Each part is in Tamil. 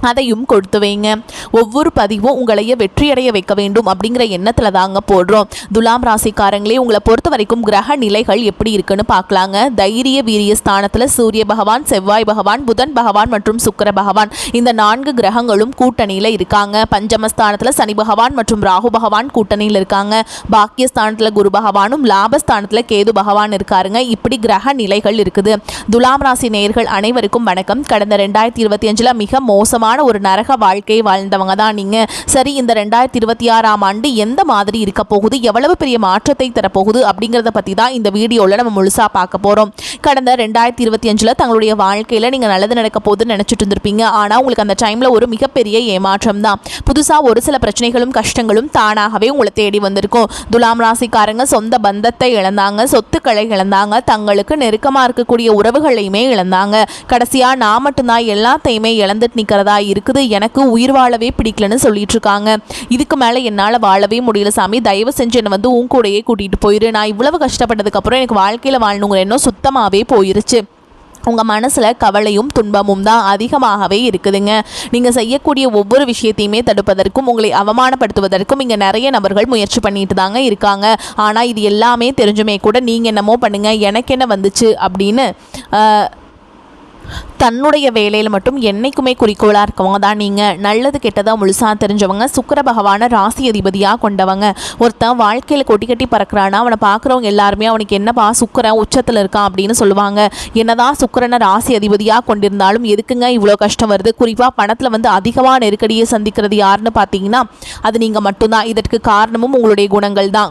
அதையும் கொடுத்து வைங்க. ஒவ்வொரு பதிவும் உங்களைய வெற்றியடைய வைக்க வேண்டும் அப்படிங்கிற எண்ணத்தில் தாங்க போடுறோம். துலாம் ராசிக்காரங்களே உங்களை பொறுத்த வரைக்கும் கிரக நிலைகள் எப்படி இருக்குன்னு பார்க்கலாங்க. தைரிய வீரிய ஸ்தானத்தில் சூரிய பகவான் செவ்வாய் பகவான் புதன் பகவான் மற்றும் சுக்கர பகவான். இந்த நான்கு கிரகங்களும் கூட்டணியில் இருக்காங்க. பஞ்சமஸ்தானத்தில் சனி பகவான் மற்றும் ராகு பகவான் கூட்டணியில் இருக்காங்க. பாக்கியஸ்தானத்தில் குரு பகவானும் லாபஸ்தானத்தில் கேது பகவான் இருக்காருங்க. இப்படி கிரக நிலைகள் இருக்குது. துலாம் ராசி நேயர்கள் அனைவருக்கும் வணக்கம். கடந்த ரெண்டாயிரத்தி இருபத்தி அஞ்சில் மிக மோசமான ஒரு நரக வாழ்க்கையை வாழ்ந்தவங்க தான் நீங்கள் சரி இந்த ரெண்டாயிரத்தி இருபத்தி ஆறாம் ஆண்டு எந்த மாதிரி இருக்க போகுது எவ்வளவு பெரிய மாற்றத்தை தரப்போகுது அப்படிங்கிறத பற்றி தான் இந்த வீடியோவில் நம்ம முழுசாக பார்க்க போகிறோம் கடந்த ரெண்டாயிரத்தி இருபத்தி அஞ்சில் தங்களுடைய வாழ்க்கையில் நீங்கள் நல்லது நடக்க போகுதுன்னு நினச்சிட்டு இருந்திருப்பீங்க. ஆனால் உங்களுக்கு அந்த டைமில் ஒரு மிகப்பெரிய ஏமாற்றம் தான். புதுசாக ஒரு சில பிரச்சனைகளும் கஷ்டங்களும் தானாகவே உங்களை தேடி வந்திருக்கும். துலாம் ராசிக்காரங்க சொந்த பந்தத்தை இழந்தாங்க சொத்துக்களை இழந்தாங்க தங்களுக்கு நெருக்கமாக இருக்கக்கூடிய உறவுகளையுமே இழந்தாங்க. கடைசியாக நான் மட்டும்தான் எல்லாத்தையுமே இழந்துட்டு நிற்கிறதா இருக்குது. எனக்கு உயிர் வாழவே பிடிக்கலன்னு சொல்லிட்டு இருக்காங்க இதுக்கு மேலே என்னால் வாழவே முடியல சாமி. தயவு செஞ்சு என்னை வந்து உன் கூடயே கூட்டிகிட்டு போயிரு. நான் இவ்வளவு கஷ்டப்பட்டதுக்கப்புறம் எனக்கு வாழ்க்கையில் வாழணுங்கிற எண்ணம் சுத்தமாகவே போயிருச்சு. உங்கள் மனசில் கவலையும் துன்பமும் தான் அதிகமாகவே இருக்குதுங்க. நீங்கள் செய்யக்கூடிய ஒவ்வொரு விஷயத்தையுமே தடுப்பதற்கும் உங்களை அவமானப்படுத்துவதற்கும் இங்கே நிறைய நபர்கள் முயற்சி பண்ணிட்டு தாங்க இருக்காங்க. ஆனால் இது எல்லாமே தெரிஞ்சுமே கூட நீங்கள் என்னமோ பண்ணுங்கள் எனக்கு என்ன வந்துச்சு அப்படின்னு தன்னுடைய வேலையில் மட்டும் என்னைக்குமே குறிக்கோளாக இருக்கவங்க தான் நீங்கள் நல்லது கெட்டதாக முழுசாக தெரிஞ்சவங்க சுக்கர பகவானை ராசி அதிபதியாக கொண்டவங்க. ஒருத்தன் வாழ்க்கையில் கொட்டி கட்டி பறக்கிறானா அவனை பார்க்குறவங்க எல்லாருமே அவனுக்கு என்னப்பா சுக்கிரன் உச்சத்தில் இருக்கான் அப்படின்னு சொல்லுவாங்க. என்னதான் சுக்கரனை ராசி அதிபதியாக கொண்டிருந்தாலும் எதுக்குங்க இவ்வளோ கஷ்டம் வருது? குறிப்பாக பணத்தில் வந்து அதிகமாக நெருக்கடியை சந்திக்கிறது யாருன்னு பார்த்தீங்கன்னா அது நீங்கள் மட்டும்தான். இதற்கு காரணமும் உங்களுடைய குணங்கள் தான்.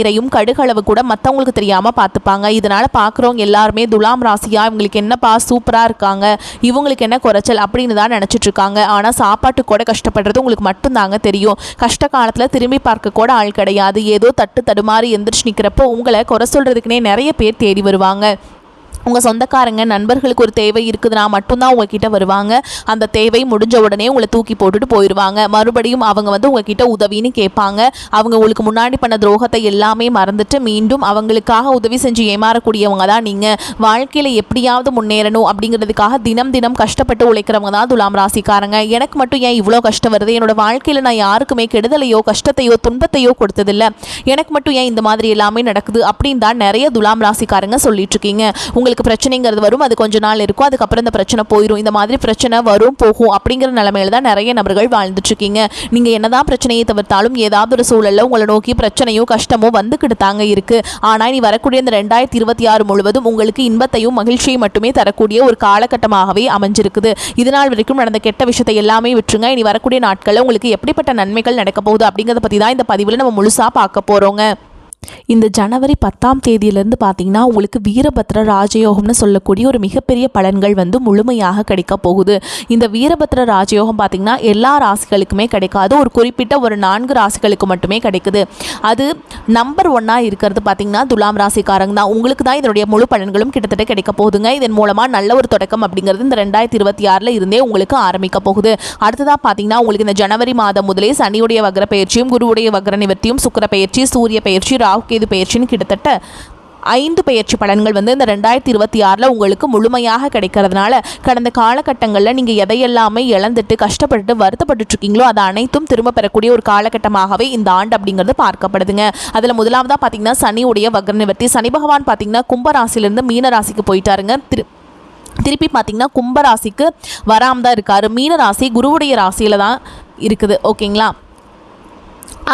நீரையும் கடுகளவு கூட மற்றவங்களுக்கு தெரியாமல் பார்த்துப்பாங்க. இதனால் பார்க்குறவங்க எல்லாருமே துலாம் ராசியா இவங்களுக்கு என்னப்பா சூப்பராக இருக்காங்க இவங்களுக்கு என்ன குறைச்சல் அப்படின்னு தான் நினச்சிட்ருக்காங்க ஆனால் சாப்பாட்டு கூட கஷ்டப்படுறது உங்களுக்கு மட்டும்தாங்க தெரியும். கஷ்ட காலத்தில் திரும்பி பார்க்க கூட ஆள் கிடையாது. ஏதோ தட்டு தடுமாறி எந்திரிச்சு நிற்கிறப்போ உங்களை குறை சொல்கிறதுக்குனே நிறைய பேர் தேடி வருவாங்க. உங்கள் சொந்தக்காரங்க நண்பர்களுக்கு ஒரு தேவை இருக்குதுன்னா மட்டும்தான் உங்ககிட்ட வருவாங்க. அந்த தேவை முடிஞ்ச உடனே உங்களை தூக்கி போட்டுட்டு போயிடுவாங்க மறுபடியும் அவங்க வந்து உங்ககிட்ட உதவின்னு கேட்பாங்க. அவங்க உங்களுக்கு முன்னாடி பண்ண துரோகத்தை எல்லாமே மறந்துட்டு மீண்டும் அவங்களுக்காக உதவி செஞ்சு ஏமாறக்கூடியவங்க தான் நீங்கள் வாழ்க்கையில் எப்படியாவது முன்னேறணும் அப்படிங்கிறதுக்காக தினம் தினம் கஷ்டப்பட்டு உழைக்கிறவங்க தான் துலாம் ராசிக்காரங்க. எனக்கு மட்டும் ஏன் இவ்வளோ கஷ்டம் வருது? என்னோட வாழ்க்கையில் நான் யாருக்குமே கெடுதலையோ கஷ்டத்தையோ துன்பத்தையோ கொடுத்ததில்லை. எனக்கு மட்டும் ஏன் இந்த மாதிரி எல்லாமே நடக்குது அப்படின்னு தான் நிறைய துலாம் ராசிக்காரங்க சொல்லிட்டு இருக்கீங்க. உங்களுக்கு உங்களுக்கு பிரச்சனைங்கிறது வரும் அது கொஞ்ச நாள் இருக்கும் அதுக்கப்புறம் இந்த பிரச்சனை போயிடும் இந்த மாதிரி பிரச்சனை வரும் போகும் அப்படிங்கிற நிலமையில தான் நிறைய நபர்கள் வாழ்ந்துட்டு இருக்கீங்க நீங்கள் என்னதான் பிரச்சனையை தவிர்த்தாலும் ஏதாவது ஒரு சூழல்ல உங்களை நோக்கி பிரச்சனையோ கஷ்டமோ வந்துக்கிட்டு தாங்க இருக்கு. ஆனால் நீ வரக்கூடிய இந்த ரெண்டாயிரத்தி இருபத்தி ஆறு முழுவதும் உங்களுக்கு இன்பத்தையும் மகிழ்ச்சியை மட்டுமே தரக்கூடிய ஒரு காலகட்டமாகவே அமைஞ்சிருக்குது. இதனால் வரைக்கும் நடந்த கெட்ட விஷயத்தை எல்லாமே விட்டுருங்க. இனி வரக்கூடிய நாட்களில் உங்களுக்கு எப்படிப்பட்ட நன்மைகள் நடக்க போகுது அப்படிங்கிறத பற்றி தான் இந்த பதிவில் நம்ம முழுசாக பார்க்க போகிறோங்க இந்த ஜனவரி பத்தாம் தேதியிலேருந்து பார்த்தீங்கன்னா உங்களுக்கு வீரபத்ர ராஜயோகம்னு சொல்லக்கூடிய ஒரு மிகப்பெரிய பலன்கள் வந்து முழுமையாக கிடைக்க போகுது. இந்த வீரபத்ர ராஜயோகம் பார்த்தீங்கன்னா எல்லா ராசிகளுக்குமே கிடைக்காது. ஒரு குறிப்பிட்ட ஒரு நான்கு ராசிகளுக்கு மட்டுமே கிடைக்குது. அது நம்பர் ஒன்னாக இருக்கிறது பார்த்தீங்கன்னா துலாம் ராசிக்காரங்க தான். உங்களுக்கு தான் இதனுடைய முழு பலன்களும் கிட்டத்தட்ட கிடைக்க போகுதுங்க. இதன் மூலமாக நல்ல ஒரு தொடக்கம் அப்படிங்கிறது இந்த ரெண்டாயிரத்தி இருபத்தி ஆறில் இருந்தே உங்களுக்கு ஆரம்பிக்க போகுது. அடுத்ததாக பார்த்தீங்கன்னா உங்களுக்கு இந்த ஜனவரி மாதம் முதலே சனியுடைய வக்ர பயிற்சியும் குருவுடைய வக்ர நிவர்த்தியும் சுக்கிர பயிற்சி சூரிய பயிற்சி ராகுகேது பயிற்சின்னு கிட்டத்தட்ட ஐந்து பயிற்சி பலன்கள் வந்து இந்த ரெண்டாயிரத்தி இருபத்தி ஆறில் உங்களுக்கு முழுமையாக கிடைக்கிறதுனால கடந்த காலகட்டங்களில் நீங்கள் எதையெல்லாமே இழந்துட்டு கஷ்டப்பட்டு வருத்தப்பட்டு இருக்கீங்களோ அதை அனைத்தும் திரும்ப பெறக்கூடிய ஒரு காலகட்டமாகவே இந்த ஆண்டு அப்படிங்கிறது பார்க்கப்படுதுங்க. அதில் முதலாவதாக பார்த்தீங்கன்னா சனியுடைய வக்ர நிவர்த்தி சனி பகவான் பார்த்தீங்கன்னா கும்பராசிலிருந்து மீன ராசிக்கு போயிட்டாருங்க. திரு திருப்பி பார்த்தீங்கன்னா கும்பராசிக்கு வராம தான் இருக்காரு. மீன ராசி குருவுடைய ராசியில் தான் இருக்குது. ஓகேங்களா?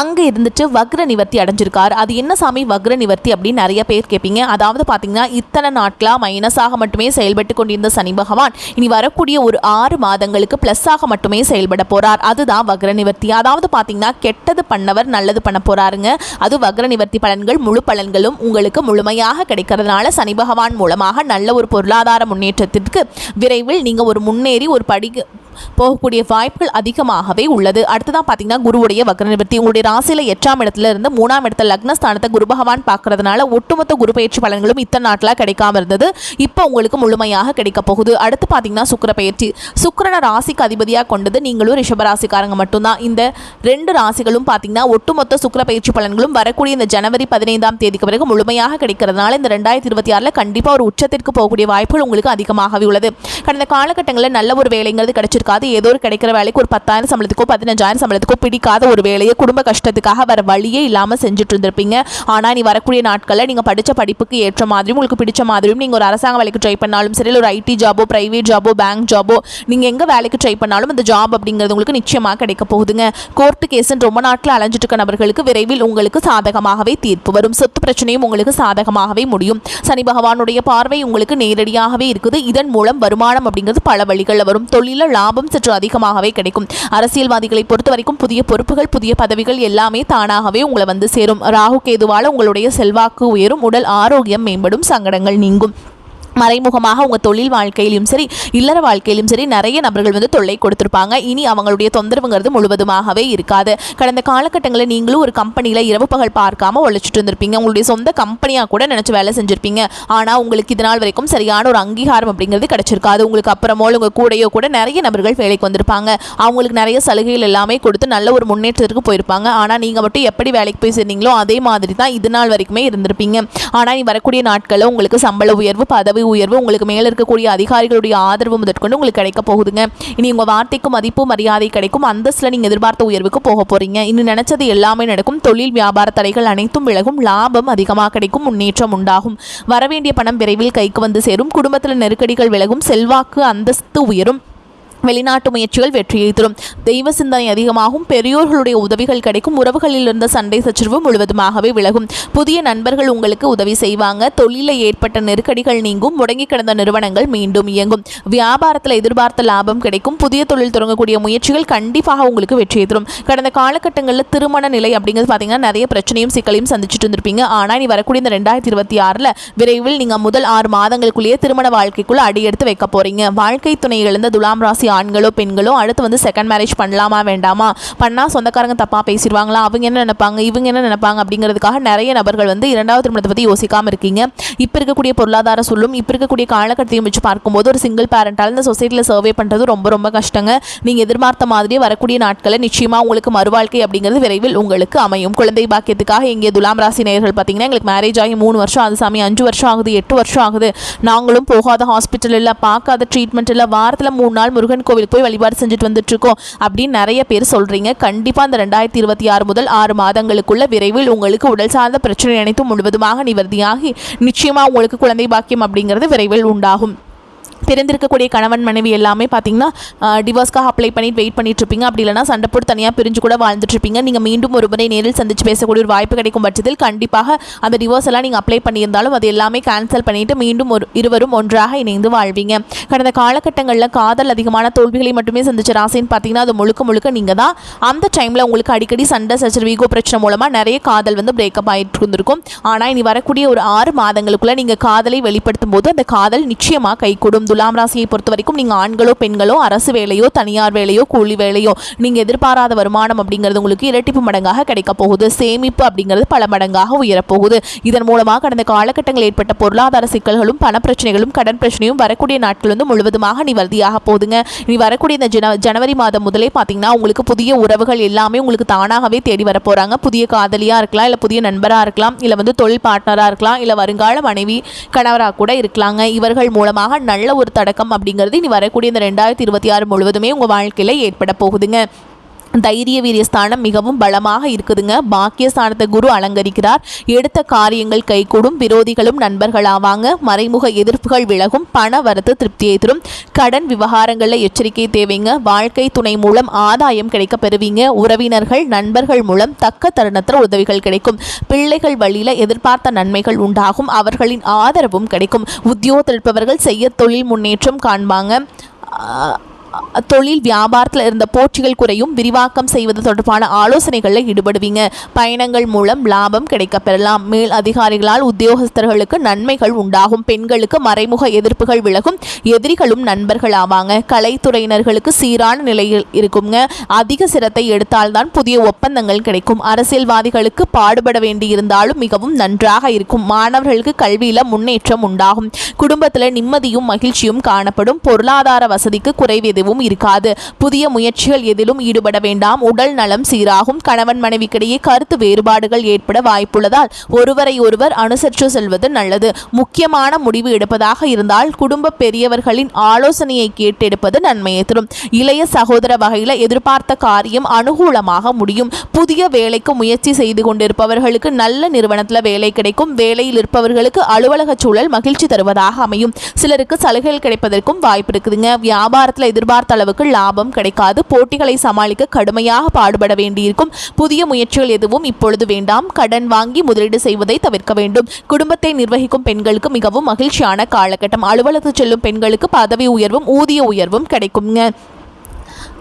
அங்கே இருந்துட்டு வக்ர நிவர்த்தி அடைஞ்சிருக்கார். அது என்ன சாமி வக்ர நிவர்த்தி அப்படின்னு நிறைய பேர் கேட்பீங்க அதாவது பார்த்தீங்கன்னா இத்தனை நாட்களாக மைனஸாக மட்டுமே செயல்பட்டு கொண்டிருந்த சனி பகவான் இனி வரக்கூடிய ஒரு ஆறு மாதங்களுக்கு ப்ளஸ்ஸாக மட்டுமே செயல்பட போகிறார் அதுதான் வக்ர நிவர்த்தி. அதாவது பார்த்தீங்கன்னா கெட்டது பண்ணவர் நல்லது பண்ண போகிறாருங்க அது வக்ர நிவர்த்தி பலன்கள் முழு பலன்களும் உங்களுக்கு முழுமையாக கிடைக்கிறதுனால சனி பகவான் மூலமாக நல்ல ஒரு பொருளாதார முன்னேற்றத்திற்கு விரைவில் நீங்கள் ஒரு முன்னேறி ஒரு படி போகக்கூடிய வாய்ப்புகள் அதிகமாகவே உள்ளது. அடுத்ததான் பார்த்தீங்கன்னா குருவுடைய வக்ர நிவர்த்தி உங்களுடைய ராசியில் எட்டாம் இடத்துல இருந்து மூணாம் இடத்துல லக்னஸ்தானத்தை குரு பகவான் பார்க்கறதுனால ஒட்டுமொத்த குரு பயிற்சி பலன்களும் இத்தனை நாட்டில் கிடைக்காம இருந்தது. இப்போ உங்களுக்கு முழுமையாக கிடைக்க போகுது. அடுத்து பார்த்தீங்கன்னா சுக்கர பயிற்சி. சுக்கரனை ராசிக்கு அதிபதியாக கொண்டது நீங்களும் ரிஷபராசிக்காரங்க மட்டும்தான். இந்த ரெண்டு ராசிகளும் பார்த்தீங்கன்னா ஒட்டுமொத்த சுக்கர பயிற்சி பலன்களும் வரக்கூடிய இந்த ஜனவரி பதினைந்தாம் தேதிக்கு பிறகு முழுமையாக கிடைக்கிறதுனால இந்த ரெண்டாயிரத்தி இருபத்தி ஆறில் கண்டிப்பாக ஒரு உச்சத்திற்கு போகக்கூடிய வாய்ப்புகள் உங்களுக்கு அதிகமாகவே உள்ளது. கடந்த காலகட்டங்களில் நல்ல ஒரு வேலைங்கிறது கிடைச்சிருக்காது ஏதோ ஒரு கிடைக்கிற வேலைக்கு ஒரு பத்தாயிரம் சம்பளத்துக்கோ பதினஞ்சாயிரம் சம்பளத்துக்கோ பிடிக்காத ஒரு வேலையை குடும்ப கஷ்டத்துக்காக வர வழியே இல்லாமல் செஞ்சுட்டு இருந்திருப்பீங்க. ஆனால் நீ வரக்கூடிய நாட்களில் நீங்கள் படித்த படிப்புக்கு ஏற்ற மாதிரியும் உங்களுக்கு பிடிச்ச மாதிரியும் நீங்கள் ஒரு அரசாங்க வேலைக்கு ட்ரை பண்ணாலும் சரி ஒரு ஐடி ஜாபோ ப்ரைவேட் ஜாபோ பேங்க் ஜாபோ நீங்கள் எங்கே வேலைக்கு ட்ரை பண்ணாலும் அந்த ஜாப் அப்படிங்கிறது உங்களுக்கு நிச்சயமாக கிடைக்க போகுதுங்க. கோர்ட்டு கேஸுன்னு ரொம்ப நாட்டில் அலைஞ்சிட்டு இருக்க நபர்களுக்கு விரைவில் உங்களுக்கு சாதகமாகவே தீர்ப்பு வரும். சொத்து பிரச்சனையும் உங்களுக்கு சாதகமாகவே முடியும். சனி பகவானுடைய பார்வை உங்களுக்கு நேரடியாகவே இருக்குது. இதன் மூலம் வருமானம் அப்படிங்கிறது பல வழிகளில் வரும். தொழிலில் லாபம் சற்று அதிகமாகவே கிடைக்கும். அரசியல்வாதிகளை பொறுத்த வரைக்கும் புதிய பொறுப்புகள் புதிய பதவிகள் எல்லாமே தானாகவே உங்களை வந்து சேரும். ராகு கேதுவால உங்களுடைய செல்வாக்கு உயரும் உடல் ஆரோக்கியம் மேம்படும் சங்கடங்கள் நீங்கும். மறைமுகமாக உங்கள் தொழில் வாழ்க்கையிலும் சரி இல்லற வாழ்க்கையிலும் சரி நிறைய நபர்கள் வந்து தொல்லை கொடுத்துருப்பாங்க. இனி அவங்களுடைய தொந்தரவுங்கிறது முழுவதுமாகவே இருக்காது. கடந்த காலகட்டங்களில் நீங்களும் ஒரு கம்பெனியில் இரவு பகல் பார்க்காம உழைச்சிட்டு இருந்திருப்பீங்க. உங்களுடைய சொந்த கம்பெனியாக கூட நினச்சி வேலை செஞ்சுருப்பீங்க. ஆனால் உங்களுக்கு இது நாள் வரைக்கும் சரியான ஒரு அங்கீகாரம் அப்படிங்கிறது கிடச்சிருக்காது. உங்களுக்கு அப்புறமோ உங்கள் கூடயோ கூட நிறைய நபர்கள் வேலைக்கு வந்திருப்பாங்க. அவங்களுக்கு நிறைய சலுகைகள் எல்லாமே கொடுத்து நல்ல ஒரு முன்னேற்றத்திற்கு போயிருப்பாங்க. ஆனால் நீங்கள் மட்டும் எப்படி வேலைக்கு போய் சேர்ந்தீங்களோ அதே மாதிரி தான் இது நாள் வரைக்குமே இருந்திருப்பீங்க. ஆனால் நீ வரக்கூடிய நாட்களில் உங்களுக்கு சம்பள உயர்வு பதவி உயர்வு உங்களுக்கு மேலே இருக்கக்கூடிய அதிகாரிகளுடைய ஆதரவு முதற்கொண்டு உங்களுக்கு கிடைக்க போகுதுங்க. இனி உங்கள் வார்த்தைக்கு மதிப்பு மரியாதை கிடைக்கும். அந்தஸ்தில் நீங்கள் எதிர்பார்த்த உயர்வுக்கு போக போகிறீங்க இன்னும் நினச்சது எல்லாமே நடக்கும். தொழில் வியாபார தடைகள் அனைத்தும் விலகும். லாபம் அதிகமாக கிடைக்கும். முன்னேற்றம் உண்டாகும். வரவேண்டிய பணம் விரைவில் கைக்கு வந்து சேரும். குடும்பத்தில் நெருக்கடிகள் விலகும். செல்வாக்கு அந்தஸ்து உயரும். வெளிநாட்டு முயற்சிகள் வெற்றியை தரும் தெய்வ சிந்தனை அதிகமாகும். பெரியோர்களுடைய உதவிகள் கிடைக்கும். உறவுகளில் இருந்த சண்டை சச்சரவு முழுவதுமாகவே விலகும். புதிய நண்பர்கள் உங்களுக்கு உதவி செய்வாங்க. தொழிலில் ஏற்பட்ட நெருக்கடிகள் நீங்கும். முடங்கி கிடந்த நிறுவனங்கள் மீண்டும் இயங்கும். வியாபாரத்தில் எதிர்பார்த்த லாபம் கிடைக்கும். புதிய தொழில் தொடங்கக்கூடிய முயற்சிகள் கண்டிப்பாக உங்களுக்கு வெற்றியை தரும் கடந்த காலகட்டங்களில் திருமண நிலை அப்படிங்கிறது பார்த்தீங்கன்னா நிறைய பிரச்சனையும் சிக்கலையும் சந்திச்சுட்டு இருந்திருப்பீங்க. ஆனால் நீ வரக்கூடிய இந்த ரெண்டாயிரத்தி இருபத்தி ஆறில் விரைவில் நீங்கள் முதல் ஆறு மாதங்களுக்குள்ளேயே திருமண வாழ்க்கைக்குள்ள அடியெடுத்து வைக்க போறீங்க. வாழ்க்கை துணை இழந்த துலாம் ராசி ஆண்களோ பெண்களோ அடுத்து வந்து செகண்ட் மேரேஜ் பண்ணலாமா வேண்டாமா? பண்ணால் சொந்தக்காரங்க தப்பாக பேசிடுவாங்களா? அவங்க என்ன நினைப்பாங்க? இவங்க என்ன நினைப்பாங்க? அப்படிங்கிறதுக்காக நிறைய நபர்கள் வந்து இரண்டாவது திருமணத்தை பற்றி யோசிக்காமல் இருக்கீங்க. இப்போ இருக்கக்கூடிய பொருளாதார சொல்லும் இப்போ இருக்கக்கூடிய காலகட்டத்தையும் வச்சு பார்க்கும்போது ஒரு சிங்கிள் பேரண்டால் இந்த சொசைட்டியில் சர்வே பண்ணுறது ரொம்ப ரொம்ப கஷ்டங்க. நீங்கள் எதிர்பார்த்த மாதிரியே வரக்கூடிய நாட்களை நிச்சயமாக உங்களுக்கு மறுவாழ்க்கை அப்படிங்கிறது விரைவில் உங்களுக்கு அமையும். குழந்தை பாக்கியத்துக்காக இங்கே துலாம் ராசி நேயர்கள் பார்த்தீங்கன்னா எங்களுக்கு மேரேஜ் ஆகி மூணு வருஷம் ஆகுது சாமி. அஞ்சு வருஷம் ஆகுது எட்டு வருஷம் ஆகுது. நாங்களும் போகாத ஹாஸ்பிட்டல் இல்லை பார்க்காத ட்ரீட்மெண்ட் இல்லை வாரத்தில் மூணு நாள் முருகன் கோவிலுக்கு போய் வழிபாடு செஞ்சுட்டு வந்துட்டு இருக்கோம் அப்படின்னு நிறைய பேர் சொல்கிறீங்க கண்டிப்பாக அந்த ரெண்டாயிரத்தி இருபத்தி ஆறு முதல் ஆறு மாதங்களுக்குள்ள விரைவில் உங்களுக்கு உடல் சார்ந்த பிரச்சனை அனைத்தும் முழுவதுமாக நிவர்த்தியாகி நிச்சயமாக உங்களுக்கு குழந்தை பாக்கியம் அப்படிங்கிறது விரைவில் உண்டாகும். தெரிந்திருக்கக்கூடிய கணவன் மனைவி எல்லாமே பார்த்தீங்கன்னா டிவோர்ஸ்க்காக அப்ளை பண்ணிட்டு வெயிட் பண்ணிட்டு இருப்பீங்க. அப்படி இல்லைனா சண்டை போட்டு தனியாக பிரிஞ்சு கூட வாழ்ந்துட்டு இருப்பீங்க. நீங்கள் மீண்டும் ஒரு முறை நேரில் சந்திச்சு பேசக்கூடிய ஒரு வாய்ப்பு கிடைக்கும் பட்சத்தில் கண்டிப்பாக அந்த டிவோர்ஸ் எல்லாம் நீங்கள் அப்ளை பண்ணியிருந்தாலும் அது எல்லாமே கேன்சல் பண்ணிவிட்டு மீண்டும் ஒரு இருவரும் ஒன்றாக இணைந்து வாழ்வீங்க. கடந்த காலகட்டங்களில் காதல் அதிகமான தோல்விகளை மட்டுமே சந்திச்ச ராசின்னு பார்த்தீங்கன்னா அது முழுக்க முழுக்க நீங்கள் தான். அந்த டைமில் உங்களுக்கு அடிக்கடி சண்டை சச்சரவு ஈகோ பிரச்சனை மூலமாக நிறைய காதல் வந்து பிரேக்கப் ஆகிட்டு இருந்திருக்கும். ஆனால் இனி வரக்கூடிய ஒரு ஆறு மாதங்களுக்குள்ளே நீங்கள் காதலை வெளிப்படுத்தும் போது அந்த காதல் நிச்சயமாக கைகூடும். துலாம் ராசியை பொறுத்த வரைக்கும் நீங்கள் ஆண்களோ பெண்களோ அரசு வேலையோ தனியார் வேலையோ கூலி வேலையோ நீங்கள் எதிர்பாராத வருமானம் அப்படிங்கிறது உங்களுக்கு இரட்டிப்பு மடங்காக கிடைக்க போகுது. சேமிப்பு அப்படிங்கிறது பல மடங்காக உயரப்போகுது. இதன் மூலமாக கடந்த காலகட்டங்களில் ஏற்பட்ட பொருளாதார சிக்கல்களும் பணப்பிரச்சனைகளும் கடன் பிரச்சனையும் வரக்கூடிய நாட்கள் வந்து முழுவதுமாக நிவர்த்தியாக போகுதுங்க. இனி வரக்கூடிய இந்த ஜன ஜனவரி மாதம் முதலே பார்த்தீங்கன்னா உங்களுக்கு புதிய உறவுகள் எல்லாமே உங்களுக்கு தானாகவே தேடி வர போகிறாங்க புதிய காதலியாக இருக்கலாம் இல்லை புதிய நண்பராக இருக்கலாம் இல்லை வந்து தொழில் பார்ட்னராக இருக்கலாம் இல்லை வருங்கால மனைவி கணவராக கூட இருக்கலாங்க. இவர்கள் மூலமாக நல்ல ஒரு தடக்கம் அப்படிங்கிறது இனி வரக்கூடிய இந்த ரெண்டாயிரத்தி இருபத்தி ஆறு முழுவதுமே உங்கள் வாழ்க்கையில் ஏற்பட போகுதுங்க. தைரிய வீரிய ஸ்தானம் மிகவும் பலமாக இருக்குதுங்க. பாக்கிய ஸ்தானத்தை குரு அலங்கரிக்கிறார். எடுத்த காரியங்கள் கைகூடும். விரோதிகளும் நண்பர்களாவாங்க. மறைமுக எதிர்ப்புகள் விலகும். பண வரத்து திருப்தியை தரும். கடன் விவகாரங்களில் எச்சரிக்கை தேவைங்க. வாழ்க்கை துணை மூலம் ஆதாயம் கிடைக்க பெறுவீங்க. உறவினர்கள் நண்பர்கள் மூலம் தக்க தருணத்தில் உதவிகள் கிடைக்கும். பிள்ளைகள் வழியில் எதிர்பார்த்த நன்மைகள் உண்டாகும். அவர்களின் ஆதரவும் கிடைக்கும். உத்தியோகத்தில் இருப்பவர்கள் செய்ய தொழில் முன்னேற்றம் காண்பாங்க. தொழில் வியாபாரத்தில் இருந்த போட்டிகள் குறையும் விரிவாக்கம் செய்வது தொடர்பான ஆலோசனைகளில் ஈடுபடுவீங்க. பயணங்கள் மூலம் லாபம் கிடைக்கப்பெறலாம். மேல் அதிகாரிகளால் உத்தியோகஸ்தர்களுக்கு நன்மைகள் உண்டாகும். பெண்களுக்கு மறைமுக எதிர்ப்புகள் விலகும். எதிரிகளும் நண்பர்கள் ஆவாங்க. கலைத்துறையினர்களுக்கு சீரான நிலையில் இருக்குங்க. அதிக சிரத்தை எடுத்தால்தான் புதிய ஒப்பந்தங்கள் கிடைக்கும். அரசியல்வாதிகளுக்கு பாடுபட வேண்டியிருந்தாலும் மிகவும் நன்றாக இருக்கும். மாணவர்களுக்கு கல்வியில் முன்னேற்றம் உண்டாகும். குடும்பத்தில் நிம்மதியும் மகிழ்ச்சியும் காணப்படும். பொருளாதார வசதிக்கு குறைவு எதுவும் இருக்காது. புதிய முயற்சிகள் எதிலும் ஈடுபட வேண்டாம். உடல் நலம் சீராகும். கணவன் மனைவிக்கிடையே கருத்து வேறுபாடுகள் ஏற்பட வாய்ப்புள்ளதால் ஒருவரை ஒருவர் அனுசரித்து செல்வது நல்லது. முக்கியமான முடிவு எடுப்பதாக இருந்தால் குடும்ப பெரியவர்களின் ஆலோசனையை கேட்டெடுப்பது நன்மையை தரும் இளைய சகோதர வகையில் எதிர்பார்த்த காரியம் அனுகூலமாக முடியும். புதிய வேலைக்கு முயற்சி செய்து கொண்டிருப்பவர்களுக்கு நல்ல நிறுவனத்தில் வேலை கிடைக்கும். வேலையில் இருப்பவர்களுக்கு அலுவலக சூழல் மகிழ்ச்சி தருவதாக அமையும். சிலருக்கு சலுகைகள் கிடைப்பதற்கும் வாய்ப்பு இருக்குதுங்க. வியாபாரத்தில் எதிர்பார்த்து அளவுக்கு லாபம் கிடைக்காது. போட்டிகளை சமாளிக்க கடுமையாக பாடுபட வேண்டியிருக்கும். புதிய முயற்சிகள் எதுவும் இப்பொழுது வேண்டாம். கடன் வாங்கி முதலீடு செய்வதை தவிர்க்க வேண்டும். குடும்பத்தை நிர்வகிக்கும் பெண்களுக்கு மிகவும் மகிழ்ச்சியான காலகட்டம். அலுவலகத்தில் செல்லும் பெண்களுக்கு பதவி உயர்வும் ஊதிய உயர்வும் கிடைக்குங்க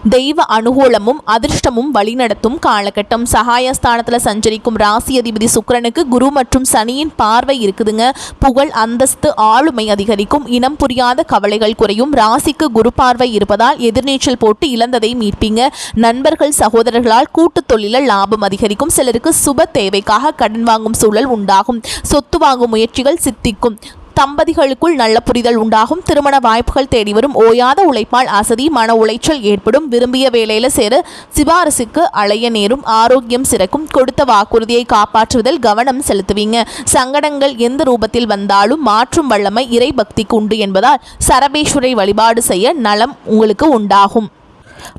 தெய்வ அனுகூலமும் அதிர்ஷ்டமும் வழிநடத்தும் காலகட்டம் சகாயஸ்தானத்தில் சஞ்சரிக்கும் ராசி அதிபதி சுக்கரனுக்கு குரு மற்றும் சனியின் பார்வை இருக்குதுங்க புகழ் அந்தஸ்து ஆளுமை அதிகரிக்கும் இனம் புரியாத கவலைகள் குறையும் ராசிக்கு குரு பார்வை இருப்பதால் எதிர்நீச்சல் போட்டு இழந்ததை மீட்பீங்க நண்பர்கள் சகோதரர்களால் கூட்டுத் தொழிலில் லாபம் அதிகரிக்கும் சிலருக்கு சுப தேவைக்காக கடன் வாங்கும் சூழல் உண்டாகும் சொத்து வாங்கும் முயற்சிகள் சித்திக்கும் தம்பதிகளுக்குள் நல்ல புரிதல் உண்டாகும். திருமண வாய்ப்புகள் தேடி வரும். ஓயாத உழைப்பால் அசதி மன உளைச்சல் ஏற்படும். விரும்பிய வேலையில சேர சிபாரசுக்கு அலைய நேரும். ஆரோக்கியம் சிறக்கும். கொடுத்த வாக்குறுதியை காப்பாற்றுவதில் கவனம் செலுத்துவீங்க. சங்கடங்கள் எந்த ரூபத்தில் வந்தாலும் மாற்றும் வல்லமை இறை பக்திக்கு உண்டு என்பதால் சரபேஸ்வரை வழிபாடு செய்ய நலம் உங்களுக்கு உண்டாகும்.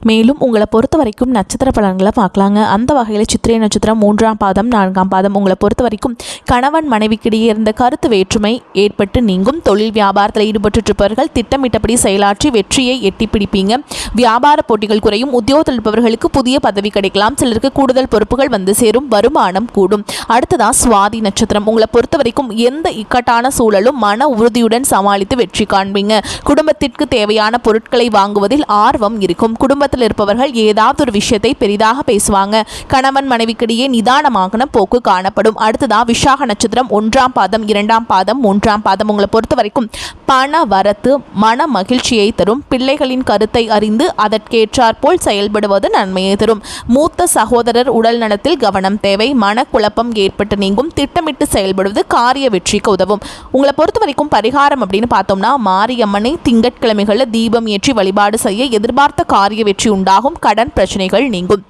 மேலும் உங்களை பொறுத்த வரைக்கும் நட்சத்திர பலன்களை பார்க்கலாங்க. அந்த வகையில் சித்திரை நட்சத்திரம் மூன்றாம் பாதம் நான்காம் பாதம் உங்களை பொறுத்த வரைக்கும் கணவன் மனைவிக்கிடையே இருந்த கருத்து வேற்றுமை ஏற்பட்டு நீங்கும். தொழில் வியாபாரத்தில் ஈடுபட்டு இருப்பவர்கள் திட்டமிட்டபடி செயலாற்றி வெற்றியை எட்டி பிடிப்பீங்க. வியாபார போட்டிகள் குறையும். உத்தியோகத்தில் இருப்பவர்களுக்கு புதிய பதவி கிடைக்கலாம். சிலருக்கு கூடுதல் பொறுப்புகள் வந்து சேரும். வருமானம் கூடும். அடுத்ததா சுவாதி நட்சத்திரம். உங்களை பொறுத்த வரைக்கும் எந்த இக்கட்டான சூழலும் மன உறுதியுடன் சமாளித்து வெற்றி காண்பீங்க. குடும்பத்திற்கு தேவையான பொருட்களை வாங்குவதில் ஆர்வம் இருக்கும். குடும்பத்தில் இருப்பவர்கள் ஏதாவது ஒரு விஷயத்தை பெரிதாக பேசுவாங்க. கணவன் மனைவிக்கிடையே நிதானமான போக்கு காணப்படும். அடுத்ததா விஷாக நட்சத்திரம் ஒன்றாம் பாதம் இரண்டாம் பாதம் மூன்றாம் பாதம். உங்களை பொறுத்த வரைக்கும் பண வரத்து மன மகிழ்ச்சியை தரும். பிள்ளைகளின் கருத்தை அறிந்து அதற்கேற்றாற்போல் செயல்படுவது நன்மையை தரும். மூத்த சகோதரர் உடல் நலத்தில் கவனம் தேவை. மனக்குழப்பம் ஏற்பட்டு நீங்கும். திட்டமிட்டு செயல்படுவது காரிய வெற்றிக்கு உதவும். உங்களை பொறுத்த வரைக்கும் பரிகாரம் அப்படின்னு பார்த்தோம்னா மாரியம்மனை திங்கட்கிழமைகளில் தீபம் ஏற்றி வழிபாடு செய்ய எதிர்பார்த்த காரிய வெற்றி உண்டாகும். கடன் பிரச்சனைகள் நீங்கும்.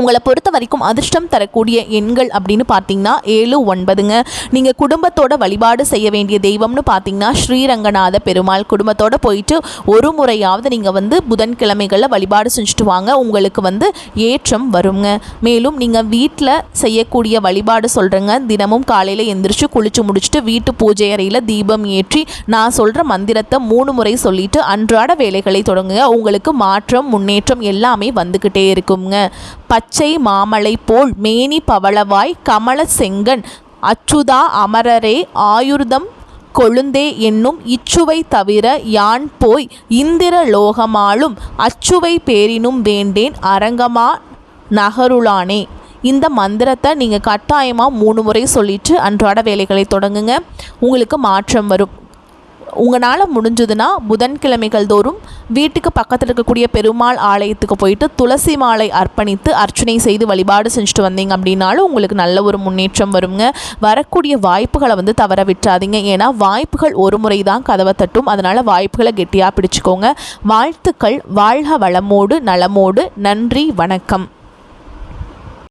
உங்களை பொறுத்த வரைக்கும் அதிர்ஷ்டம் தரக்கூடிய எண்கள் அப்படின்னு பார்த்தீங்கன்னா ஏழு ஒன்பதுங்க. நீங்கள் குடும்பத்தோட வழிபாடு செய்ய வேண்டிய தெய்வம்னு பார்த்தீங்கன்னா ஸ்ரீரங்கநாத பெருமாள். குடும்பத்தோட போயிட்டு ஒரு முறையாவது நீங்கள் வந்து புதன்கிழமைகளில் வழிபாடு செஞ்சுட்டு வாங்க. உங்களுக்கு வந்து ஏற்றம் வருங்க. மேலும் நீங்கள் வீட்டில் செய்யக்கூடிய வழிபாடு சொல்கிறேங்க தினமும் காலையில் எந்திரிச்சு குளிச்சு முடிச்சுட்டு வீட்டு பூஜை அறையில் தீபம் ஏற்றி நான் சொல்கிற மந்திரத்தை மூணு முறை சொல்லிட்டு அன்றாட வேலைகளை தொடங்குங்க. உங்களுக்கு மாற்றம் முன்னேற்றம் எல்லாமே வந்துக்கிட்டே இருக்குங்க. பச்சை மாமலை போல் மேனி பவளவாய் கமல செங்கன். அச்சுதா அமரரே ஆயுர்தம் கொழுந்தே என்னும் இச்சுவை தவிர யான் போய் இந்திர லோகமாலும் அச்சுவை பேரினும் வேண்டேன் அரங்கமா நகருளானே. இந்த மந்திரத்தை நீங்கள் கட்டாயமாக மூணு முறை சொல்லிட்டு அன்றாட வேலைகளை தொடங்குங்க. உங்களுக்கு மாற்றம் வரும். உங்களால் முடிஞ்சதுன்னா புதன்கிழமைகள் தோறும் வீட்டுக்கு பக்கத்தில் இருக்கக்கூடிய பெருமாள் ஆலயத்துக்கு போயிட்டு துளசி மாலை அர்ப்பணித்து அர்ச்சனை செய்து வழிபாடு செஞ்சுட்டு வந்தீங்க அப்படின்னாலும் உங்களுக்கு நல்ல ஒரு முன்னேற்றம் வருங்க. வரக்கூடிய வாய்ப்புகளை வந்து தவற விட்டுறாதீங்க. ஏன்னா வாய்ப்புகள் ஒரு முறை தான் கதவை தட்டும். அதனால் வாய்ப்புகளை கெட்டியாக பிடிச்சிக்கோங்க. வாழ்த்துக்கள். வாழ்க வளமோடு நலமோடு. நன்றி வணக்கம்.